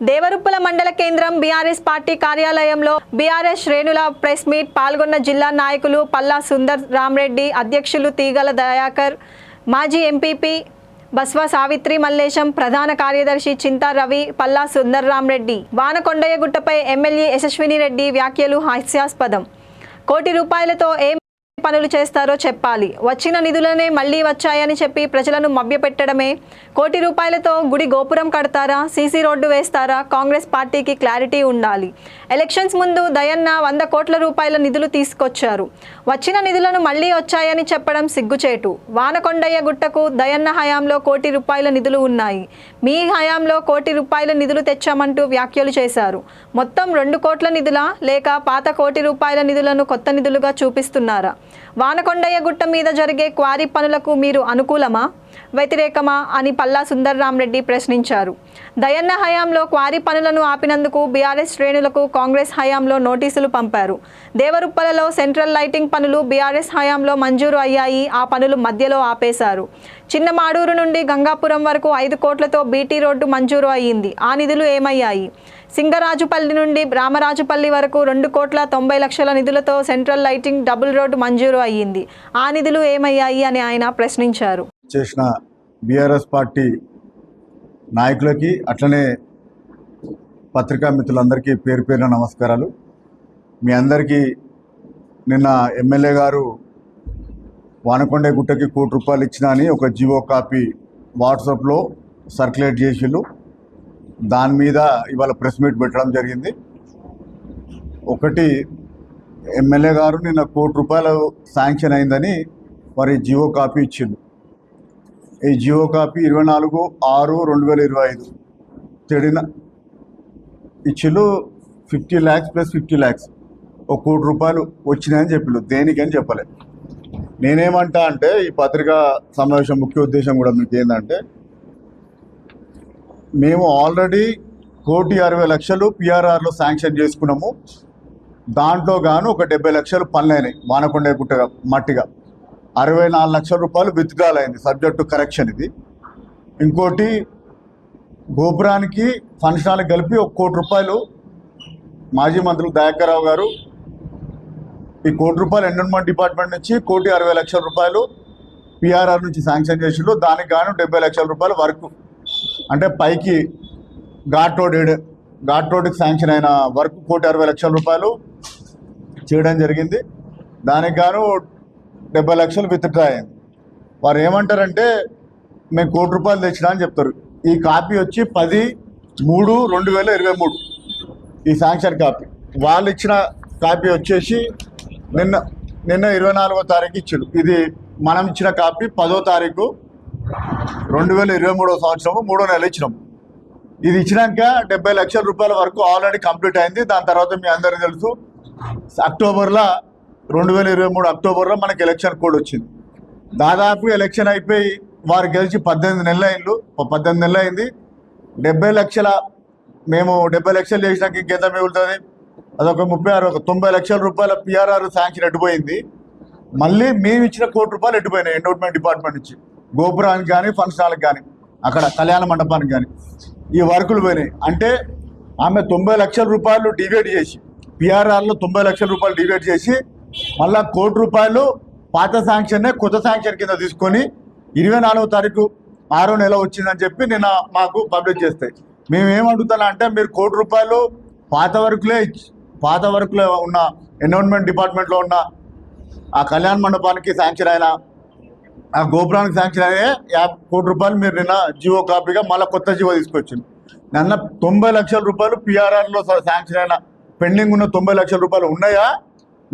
దేవరుప్పల మండల కేంద్రం BRS party కార్యాలయంలో బీఆర్ఎస్ శ్రేణుల ప్రెస్ మీట్ పాల్గొన్న జిల్లా నాయకులు పల్లా సుందర్ రామ్రెడ్డి అధ్యక్షులు తీగల దయాకర్ మాజీ ఎంపీపీ బస్వ సావిత్రి మల్లేశం ప్రధాన కార్యదర్శి చింతా రవి పల్లా సుందర్ రామ్రెడ్డి వానకొండయ్యగుట్టపై ఎమ్మెల్యే యశస్విని రెడ్డి వ్యాఖ్యలు హాస్యాస్పదం. కోటి రూపాయలతో ఏం పనులు చేస్తారో చెప్పాలి. వచ్చిన నిధులనే మళ్ళీ వచ్చాయని చెప్పి ప్రజలను మభ్యపెట్టడమే. కోటి రూపాయలతో గుడి గోపురం కడతారా? సీసీ రోడ్డు వేస్తారా? కాంగ్రెస్ పార్టీకి క్లారిటీ ఉండాలి. ఎలక్షన్స్ ముందు దయన్న వంద కోట్ల రూపాయల నిధులు తీసుకొచ్చారు. వచ్చిన నిధులను మళ్ళీ వచ్చాయని చెప్పడం సిగ్గుచేటు. వానకొండయ్య గుట్టకు దయన్న హయాంలో కోటి రూపాయల నిధులు ఉన్నాయి. మీ హయాంలో కోటి రూపాయల నిధులు తెచ్చామంటూ వ్యాఖ్యలు చేశారు. మొత్తం రెండు కోట్ల నిధుల? లేక పాత కోటి రూపాయల నిధులను కొత్త నిధులుగా చూపిస్తున్నారా? వానకొండయ్య గుట్ట మీద జరిగే క్వారీ పనులకు మీరు అనుకూలమా? వ్యతిరేకమా అని పల్లా సుందర్రామరెడ్డి ప్రశ్నించారు. దయన్న హయాంలో క్వారీ పనులను ఆపినందుకు బీఆర్ఎస్ శ్రేణులకు కాంగ్రెస్ హయాంలో నోటీసులు పంపారు. దేవరుప్పలలో సెంట్రల్ లైటింగ్ పనులు బీఆర్ఎస్ హయాంలో మంజూరు అయ్యాయి. ఆ పనులు మధ్యలో ఆపేశారు. చిన్న మాడూరు నుండి గంగాపురం వరకు ఐదు కోట్లతో బీటీ రోడ్డు మంజూరు అయ్యింది. ఆ నిధులు ఏమయ్యాయి? సింగరాజుపల్లి నుండి రామరాజుపల్లి వరకు రెండు కోట్ల తొంభై లక్షల నిధులతో సెంట్రల్ లైటింగ్ డబుల్ రోడ్డు మంజూరు అయ్యింది. ఆ నిధులు ఏమయ్యాయి అని ఆయన ప్రశ్నించారు. చేసిన బీఆర్ఎస్ పార్టీ నాయకులకి అట్లనే పత్రికా మిత్రులందరికీ పేరు పేరున నమస్కారాలు. మీ అందరికీ నిన్న ఎమ్మెల్యే గారు వానకొండ గుట్టకి కోటి రూపాయలు ఇచ్చిన అని ఒక జివో కాపీ వాట్సాప్లో సర్క్యులేట్ చేసిళ్ళు దాని మీద ఇవాళ ప్రెస్ మీట్ పెట్టడం జరిగింది. ఒకటి ఎమ్మెల్యే గారు నిన్న కోటి రూపాయలు శాంక్షన్ అయిందని మరి జియో కాపీ ఇచ్చిండు. ఈ జియో కాపీ ఇరవై నాలుగు ఆరు రెండు వేల ఇరవై ఐదు తెడిన ఇచ్చిళ్ళు fifty lakhs plus fifty lakhs. ఒక కోటి రూపాయలు వచ్చినాయని చెప్పిళ్ళు. దేనికని చెప్పలే. నేనేమంటా అంటే ఈ పత్రికా సమావేశం ముఖ్య ఉద్దేశం కూడా మీకు ఏంటంటే మేము ఆల్రెడీ కోటి అరవై లక్షలు పిఆర్ఆర్లో శాంక్షన్ చేసుకున్నాము. దాంట్లో గాను ఒక డెబ్బై లక్షలు పనులైనాయి మానకొండ గుట్టగా మట్టిగా. అరవై నాలుగు లక్షల రూపాయలు విత్డ్రాల్ అయింది సబ్జెక్టు కరెక్షన్ ఇది. ఇంకోటి గోపురానికి ఫంక్షనాలకు కలిపి ఒక కోటి రూపాయలు మాజీ మంత్రులు దయాకర్రావు గారు ఈ కోటి రూపాయలు ఎండోన్మెంట్ డిపార్ట్మెంట్ నుంచి కోటి అరవై లక్షల రూపాయలు పిఆర్ఆర్ నుంచి శాంక్షన్ చేసిండ్రు. దానికి గాను డెబ్బై లక్షల రూపాయలు వర్క్ అంటే పైకి ఘాట్ రోడ్ ఘాట్ రోడ్కి శాంక్షన్ అయిన వర్క్ కోటి అరవై లక్షల రూపాయలు చేయడం జరిగింది. దానికి గాను డెబ్బై లక్షలు విత్డ్రా అయింది. వారు ఏమంటారంటే మేము కోటి రూపాయలు తెచ్చినా అని చెప్తారు. ఈ కాపీ వచ్చి పది మూడు రెండు వేల ఇరవై మూడు. ఈ శాంక్షన్ కాపీ. వాళ్ళు ఇచ్చిన కాపీ వచ్చేసి నిన్న నిన్న ఇరవై నాలుగో తారీఖు ఇచ్చారు. ఇది మనం ఇచ్చిన కాపీ పదో తారీఖు రెండు వేల ఇరవై మూడో సంవత్సరము మూడో నెల ఇచ్చినాం. ఇది ఇచ్చినాక డెబ్బై లక్షల రూపాయల వరకు ఆల్రెడీ కంప్లీట్ అయింది. దాని తర్వాత మీ అందరికీ తెలుసు అక్టోబర్లో రెండు వేల ఇరవై మూడు అక్టోబర్లో మనకి ఎలక్షన్ కోడ్ వచ్చింది. దాదాపు ఎలక్షన్ అయిపోయి వారు గెలిచి పద్దెనిమిది నెలలు అయింది పద్దెనిమిది నెలలు అయింది. డెబ్బై లక్షల మేము డెబ్బై లక్షలు చేసినాక ఇంకెంత మిగులుతుంది? అదొక ముప్పై ఆరు ఒక తొంభై లక్షల రూపాయల పిఆర్ఆర్ శాంక్షన్ ఎట్టుపోయింది మళ్ళీ మేము ఇచ్చిన కోటి రూపాయలు ఎట్టుపోయినాయి ఎండోట్మెంట్ డిపార్ట్మెంట్ నుంచి. గోపురానికి కానీ ఫంక్షన్ హాల్కి కానీ అక్కడ కళ్యాణ మండపానికి కానీ ఈ వర్కులు పోయినాయి. అంటే ఆమె తొంభై లక్షల రూపాయలు డివైడ్ చేసి పిఆర్ఆర్లో తొంభై లక్షల రూపాయలు డివైడ్ చేసి మళ్ళా కోటి రూపాయలు పాత శాంక్షన్నే కొత్త శాంక్షన్ కింద తీసుకొని ఇరవై నాలుగో తారీఖు ఆరో నెల వచ్చిందని చెప్పి నిన్న మాకు పబ్లిష్ చేస్తాయి మేము ఏమడుగుతున్నా అంటే మీరు కోటి రూపాయలు పాత వరకులే ఇచ్చి- పాత వరకులో ఉన్న ఎన్విరాన్మెంట్ డిపార్ట్మెంట్లో ఉన్న ఆ కళ్యాణ మండపానికి శాంక్షన్ అయిన ఆ గోపురానికి శాంక్షన్ అయ్యే యాభై కోటి రూపాయలు మీరు నిన్న జియో కాపీగా మళ్ళీ కొత్త జియో తీసుకొచ్చింది నిన్న తొంభై లక్షల రూపాయలు పిఆర్ఆర్లో శాంక్షన్ అయిన పెండింగ్ ఉన్న తొంభై లక్షల రూపాయలు ఉన్నాయా?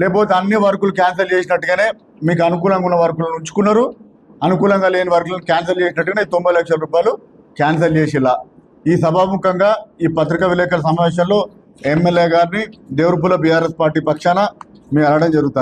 లేకపోతే అన్ని వర్కులు క్యాన్సిల్ చేసినట్టుగానే మీకు అనుకూలంగా ఉన్న వర్కులను ఉంచుకున్నారు. అనుకూలంగా లేని వర్కులను క్యాన్సిల్ చేసినట్టుగానే తొంభై లక్షల రూపాయలు క్యాన్సిల్ చేసిలా. ఈ సభాముఖంగా ఈ పత్రికా విలేకరుల సమావేశంలో ఎమ్మెల్యే గారిని దేవరపుల బీఆర్ఎస్ పార్టీ పక్షాన మేము అడగడం జరుగుతుంది.